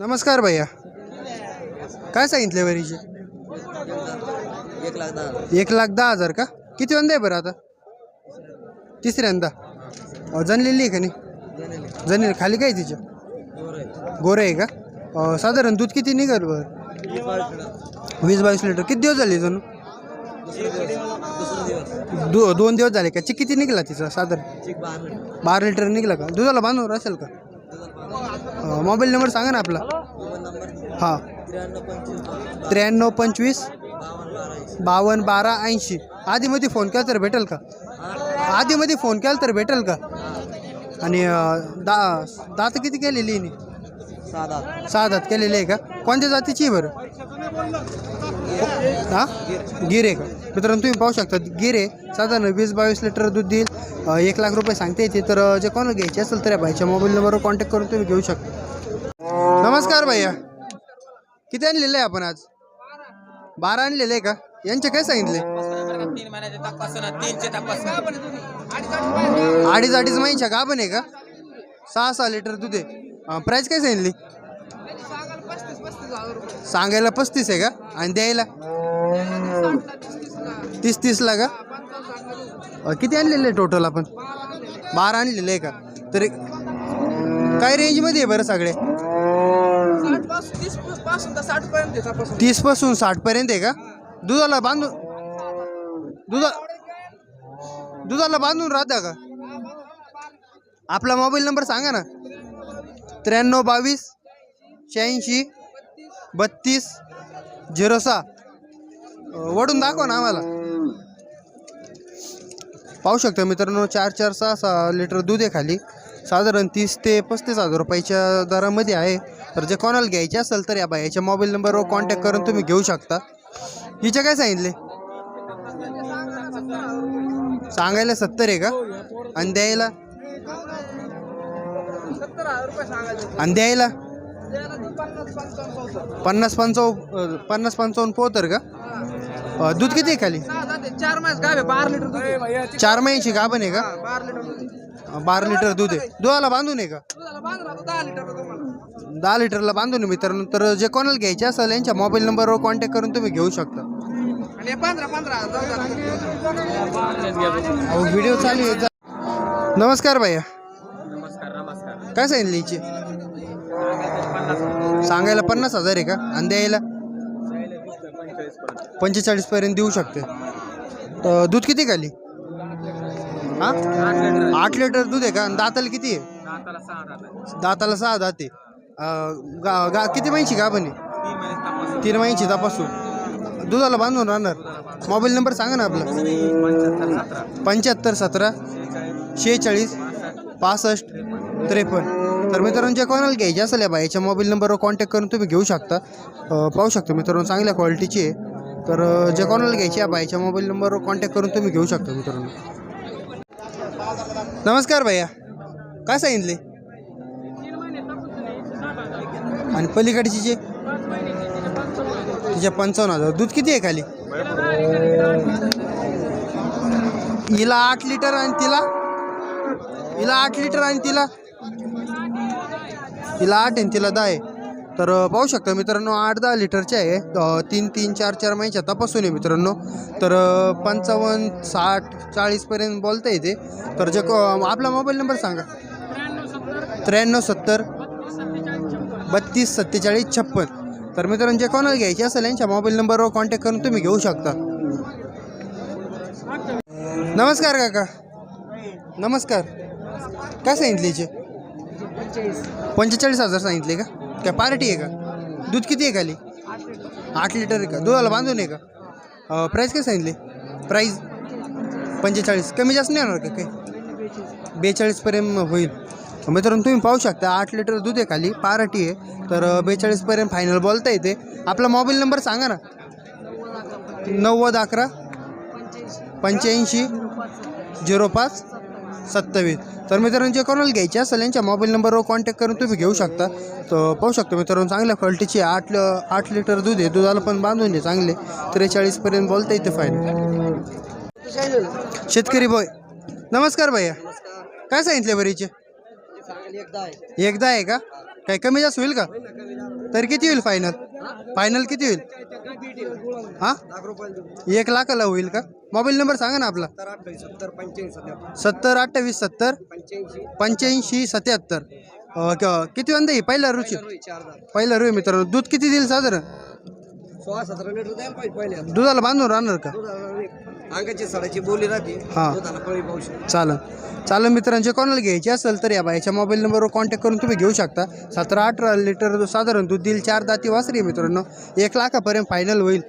नमस्कार भैया. काय सांगितले वरीचे एक लाख दहा हजार एक लाख दहा हजार का? किती वंदा आहे बरं आता? तिसऱ्यांदा. जणलेली आहे का नाही? जनेल खाली काय तिच्या गोरं आहे का? साधारण दूध किती निघाल बरं? वीस बावीस लिटर. किती दिवस झाले जणू? दो दोन दिवस झाले का? चिक किती निघाला तिचा साधारण? बारा लिटर निघाला का? दुधाला बांधवर असेल का? मोबाईल नंबर सांगा ना आपला. हां. त्र्याण्णव पंचवीस बावन्न बारा ऐंशी. आधीमध्ये फोन केला तर भेटेल का? आधीमध्ये फोन केला तर भेटेल का? आणि दा दात किती केलेली आहे सहा दात केलेली आहे का? कोणत्या जातीची बरं? हां? गिर का मित्रांनो तुम्ही पाहू शकता गिरे साधारण वीस बावीस लिटर दूध देईल. एक लाख रुपये सांगते येते तर जे कोणाला घ्यायचे असेल तर या भाईच्या मोबाईल नंबरवर कॉन्टॅक्ट करून तुम्ही घेऊ शकता. नमस्कार भैया. किती आणलेलं आहे आपण आज? बारा आणलेले आहे का? यांचे काय सांगितले? अडीच अडीच महिन्याच्या गाभण आहे का? सहा सहा लिटर दूध आहे. प्राईस काय सांगितली? सांगायला पस्तीस आहे का? आणि द्यायला? तीस तीसला का अं, किती आणलेले आहे टोटल आपण? बारा आणलेले आहे का? तरी काय रेंजमध्ये आहे बरं सगळे? तीसपासून साठ पर्यंत आहे का? दुधाला बांधून दुधा दुधाला बांधून राहता का? आपला मोबाईल नंबर सांगा ना. त्र्याण्णव बावीस शहाऐंशी बत्तीस झिरो सहा. अं, वडून दाखवा ना आम्हाला. पाहू शकता मित्रांनो चार चार सहा सहा लिटर दूध आहे खाली. साधारण तीस ते पस्तीस हजार रुपयाच्या दरामध्ये आहे. तर जे कोणाला घ्यायचे असेल तर या बायाच्या मोबाईल नंबरवर कॉन्टॅक्ट करून तुम्ही घेऊ शकता. हिचे काय सांगितले? सांगायला सत्तर आहे का? आणि द्यायला? आणि द्यायला? पन्नास पंचावन्न पन्नास पंचावन्न पोहतर का? दूध किती आहे खाली? चार महिन्यात काय बारा लिटर दूध आहे. चार महिन्याची गाभण आहे का? बारा लिटर दूध आहे. बारा लिटर दूध आहे. दुधाला बांधून आहे का? दुधाला बांधून राहतो दहा लिटर तुम्हाला. दहा लिटरला बांधून आहे मित्रांनो. तर जे कोणाला घ्यायचे असेल यांच्या मोबाईल नंबरवर कॉन्टॅक्ट करून तुम्ही घेऊ शकता. आणि हे पंधरा पंधरा अहो व्हिडिओ चालू आहे. जा- नमस्कार भैया. नमस्कार नमस्कार. काय सांगितलं हिचे? सांगायला पन्नास हजार आहे का? आणि द्यायला? पंचेचाळीस पर्यंत देऊ शकते. दूध किती खाली? हां? आठ लिटर दूध आहे का? आणि दाताला किती आहे? दाताला सहा दाते गा गा किती महिन्याची का आहे? तीन महिन्याची तपासून. दुधाला बांधून राहणार. मोबाईल नंबर सांगा ना आपला. पंच्याहत्तर सतरा शेहेचाळीस पासष्ट त्रेपन्न. तर मित्रांनो जे कोणाला घ्यायचे असेल या बाईच्या मोबाईल नंबरवर कॉन्टॅक्ट करून तुम्ही घेऊ शकता. पाहू शकता मित्रांनो चांगल्या क्वालिटीची आहे. तर अं, जे कोणाला घ्यायची या बाईच्या मोबाईल नंबरवर कॉन्टॅक्ट करून तुम्ही घेऊ शकता मित्रांनो. नमस्कार भैया. काय सांगितले? आणि पलीकडची जे? तिच्या पंचावन्न हजार. दूध किती आहे खाली? हिला आठ लिटर आणि तिला? हिला आठ लिटर आणि तिला? हिला आठ आणि तिला दहा आहे. तर पाहू शकता मित्रांनो आठ दहा लिटरचे आहे. तीन तीन चार चार महिन्याच्या तपासून आहे मित्रांनो. तर पंचावन्न साठ चाळीसपर्यंत बोलता येते तर जे आपला मोबाईल नंबर सांगा. त्र्याण्णव सत्तर. बत्तीस सत्तेचाळीस छप्पन. तर मित्रांनो जे कोणाला घ्यायचे असेल यांच्या मोबाईल नंबरवर कॉन्टॅक्ट करून तुम्ही घेऊ शकता. नमस्कार काका. नमस्कार. काय सांगितले पंचेचाळीस हजार सांगितले का? काय पार्टी आहे का? दूध किती आहे खाली? आठ लिटर आहे का? दुधाला बांधून आहे का? प्राईस काय सांगितले? प्राईस पंचेचाळीस. कमी जास्त नाही होणार का काही? बेचाळीसपर्यंत होईल. मित्रांनो तुम्ही पाहू शकता आठ लिटर दूध आहे खाली पार्टी आहे. तर बेचाळीसपर्यंत फायनल बोलता येते. आपला मोबाईल नंबर सांगा ना. नव्वद अकरा पंच्याऐंशी झिरो पाच सत्तावीस. तर मित्रांनो जे कोणाला घ्यायचे असेल यांच्या मोबाईल नंबरवर कॉन्टॅक्ट करून तुम्ही घेऊ शकता. तर पाहू शकता मित्रांनो चांगल्या क्वालिटीचे आठ ल- आठ लिटर दूध आहे. दुधाला पण बांधून आहे चांगले. त्रेचाळीसपर्यंत बोलता येते फायनल शेतकरी बॉय नमस्कार भैया. काय सांगितले बरीचे? एकदा आहे. का? काही कमी जास्त होईल का? तर किती होईल फायनल फायनल किती होईल? हां? एक लाखाला होईल का? मोबाईल नंबर सांगा ना आपला. सत्तर अठ्ठावीस सत्तर पंच्याऐंशी सत्याहत्तर. किती वंदा आहे पहिला रुची. पहिला रू मित्रांनो. दूध किती देईल साधारण? सोळा सतरा लिटर द्यायला पाहिजे पहिले दुधाला बांधून राहणार का? अंगाची सडाची बोली राहते. हा. दुधाला पळी पाहू शकतो. मित्रांचे कोणाला घ्यायचे असेल तर या बाईच्या मोबाईल नंबरवर कॉन्टॅक्ट करून तुम्ही घेऊ शकता. सतरा अठरा लिटर साधारण दूध देईल चार दाती वासरी आहे मित्रांनो. एक लाखापर्यंत फायनल होईल.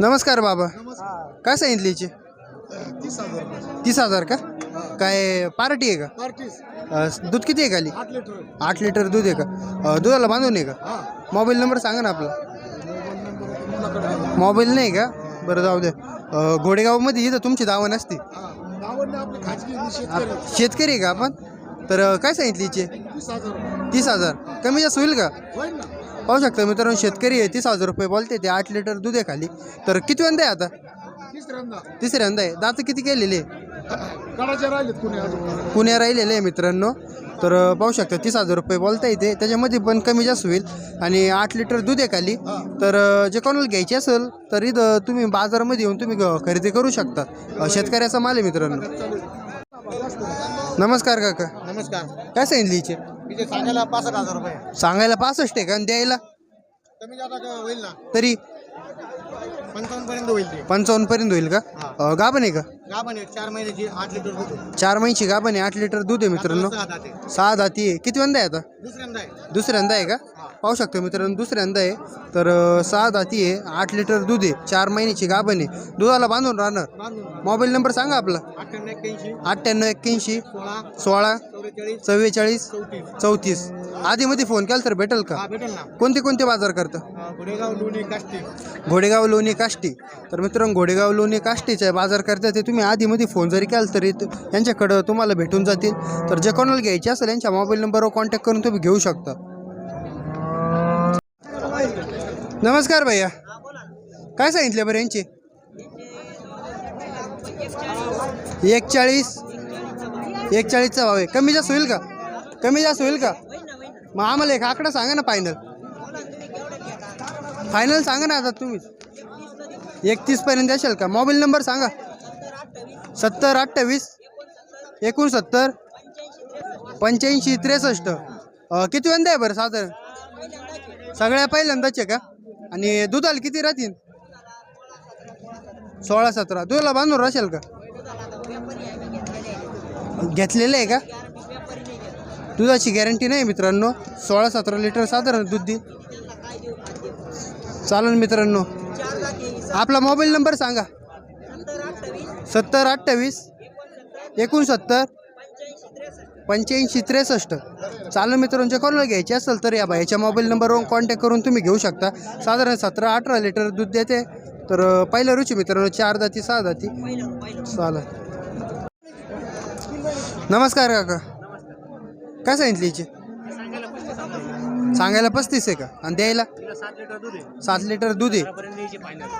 नमस्कार बाबा. काय सांगितली हिची तीस हजार तीस हजार का? काय पार्टी आहे का? पार्टीस अं, दूध किती आहे खाली? आठ लिटर. आठ लिटर दूध आहे का? अं, दुधाला बांधून आहे का? मोबाईल नंबर सांगा ना आपला. मोबाईल नाही का? बरं जाऊ अं, घोडेगावमध्ये इथं तुमची दावा आपली खाजगी शेतकरी. आप- शेतकरी आहे का आपण? तर अं, काय सांगितली हिची? तीस हजार. तीस हजार. कमी जास्त होईल का? होईल ना. पाहू शकता मित्रांनो शेतकरी आहे तीस हजार रुपये बोलते ते आठ लिटर दूध आहे खाली. तर किती वंदा आहे आता? तिसऱ्यांदा तिसऱ्यांदा आहे. दात किती केलेले? कडाचे राहिलेत कुणी अजून? पुण्या राहिलेले आहे मित्रांनो. तर अं, पाहू शकता तीस हजार रुपये बोलता येते. त्याच्यामध्ये पण कमी जास्त होईल. आणि आठ लिटर दूध आहे खाली. तर अं, जे कोणाला घ्यायचे असेल तर इथं तुम्ही बाजारामध्ये येऊन तुम्ही ग- खरेदी करू शकता. अं, शेतकऱ्याचा माल आहे मित्रांनो. नमस्कार काका. नमस्कार. काय सांगितली हिचे? इथे सांगायला पासष्ट हजार रुपये. सांगायला पासष्ट आहे का? आणि द्यायला? कमी जाता होईल ना. तरी? पंचावन्न पर्यंत होईल ते. पंचावन्न पर्यंत होईल का? अं, गाभण आहे का? गाभण एक चार महिन्याची आठ लिटर दूध चार महिन्याची गाभण आहे आठ लिटर दूध आहे मित्रांनो. सहा दाते. सहा दाती आहे. किती वंदा आहे आता? दुसऱ्यांदा आहे. दुसऱ्यांदा आहे का? पाहू शकतो मित्रांनो दुसऱ्यांदा आहे. तर सहा दाती आहे आठ लिटर दूध आहे चार महिन्याची गाभण आहे. दुधाला बांधून राहणार? मोबाईल नंबर सांगा आपला. अठ्ठ्याण्णव एक्क्याऐंशी सोळा चव्वेचाळीस चौतीस. आधीमध्ये फोन केला तर भेटेल का? कोणते कोणते बाजार करतं? घोडेगाव लोणी काष्टी. तर मित्रांनो घोडेगाव लोणी काष्टीचे बाजार करतात ते तुम्ही आधीमध्ये फोन जरी केला तरी यांच्याकडं तुम्हाला भेटून जातील. तर जे कोणाला घ्यायचे असेल यांच्या मोबाईल नंबरवर कॉन्टॅक्ट करून तुम्ही घेऊ शकता. नमस्कार भैया. काय सांगितले बरं यांचे? एकचाळीस. एकचाळीसचा भाव आहे. कमी जास्त होईल का? कमी जास्त होईल का? मग आम्हाला एक आकडा सांगा ना फायनल फायनल सांगा ना आता तुम्हीच एकतीसपर्यंत असेल का? मोबाईल नंबर सांगा. सत्तर अठ्ठावीस. एकोणसत्तर. पंच्याऐंशी त्रेसष्ट. किती वंदा आहे बरं साधारण? सगळ्या पहिल्यांदाच आहे का? आणि दुधाला किती राहतील? सोळा सतरा. दुधाला बांधून राहशाल का? घेतलेलं आहे का? दुधाची गॅरंटी नाही मित्रांनो. सोळा सतरा लिटर साधारण दूध दे चालेल मित्रांनो. आपला मोबाईल नंबर सांगा. सत्तर अठ्ठावीस एकोणसत्तर पंच्याऐंशी त्रेसष्ट. चालेल मित्रांच्या जे कोणाला घ्यायचे असेल तर या बाईच्या मोबाईल नंबरवरून कॉन्टॅक्ट करून तुम्ही घेऊ शकता. साधारण सतरा अठरा लिटर दूध देते. तर पहिल्या रुची मित्रांनो चार दाती सहा दाती. चालेल. नमस्कार काका. काय सांगितली हिची? सांगायला पस्तीस आहे का? आणि द्यायला? सात लिटर दूध आहे.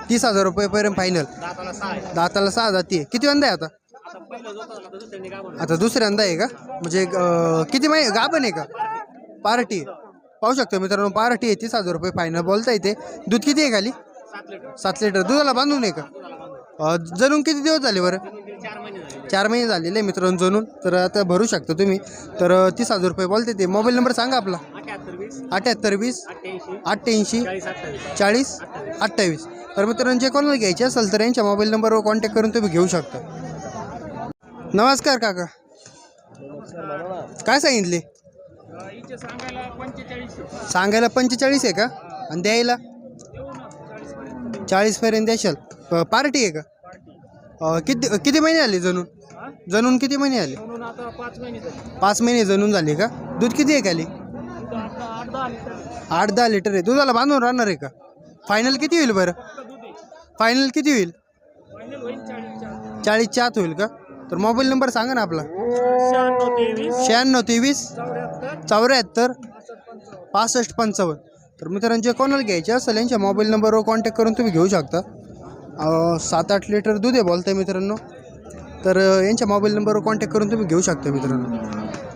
तीस हजार रुपये पर्यंत फायनल दाताला सहा जाती आहे. किती वंदा आहे आता? आता दुसऱ्यांदा आहे का? म्हणजे अं, किती माहिती गाभण आहे का? पार्टी. आहे. पाहू शकतो मित्रांनो पार्टी आहे तीस हजार रुपये फायनल बोलता येते दूध किती आहे खाली? सात लिटर. दुधाला बांधून आहे का? अं, जणून किती दिवस झाले बरं? चार महिने झालेले आहे मित्रांनो जणून तर आता भरू शकता तुम्ही. तर अं, तीस हजार रुपये बोलते ते. मोबाईल नंबर सांगा आपला. अठ्याहत्तर वीस. अठ्ठ्याऐंशी. चाळीस. अठ्ठावीस. तर मित्रांनो जे कोणाला घ्यायचे असेल तर यांच्या मोबाईल नंबरवर कॉन्टॅक्ट करून तुम्ही घेऊ शकता. नमस्कार काका. काय सांगितले? सांगायला पंचेचाळीस आहे का? आणि द्यायला? चाळीसपर्यंत द्याशाल पार्टी आहे का? किती किती महिने आले जणून जणून किती महिने आले पाच महिने जणून झाले का? दूध किती आहे खाली? आठ दहा लिटर आहे. दुधाला बांधून राहणार आहे का? फायनल किती होईल बरं? फायनल किती होईल? चाळीसच्या आत होईल का? तर मोबाईल नंबर सांगा ना आपला. शहाण्णव तेवीस. चौऱ्याहत्तर. पासष्ट पंचावन्न. तर मित्रांनो जे कोणाला घ्यायचे असेल यांच्या मोबाईल नंबरवर कॉन्टॅक्ट करून तुम्ही घेऊ शकता. सात आठ लिटर दूध आहे बोलताय मित्रांनो. तर यांच्या मोबाईल नंबरवर कॉन्टॅक्ट करून तुम्ही घेऊ शकता मित्रांनो.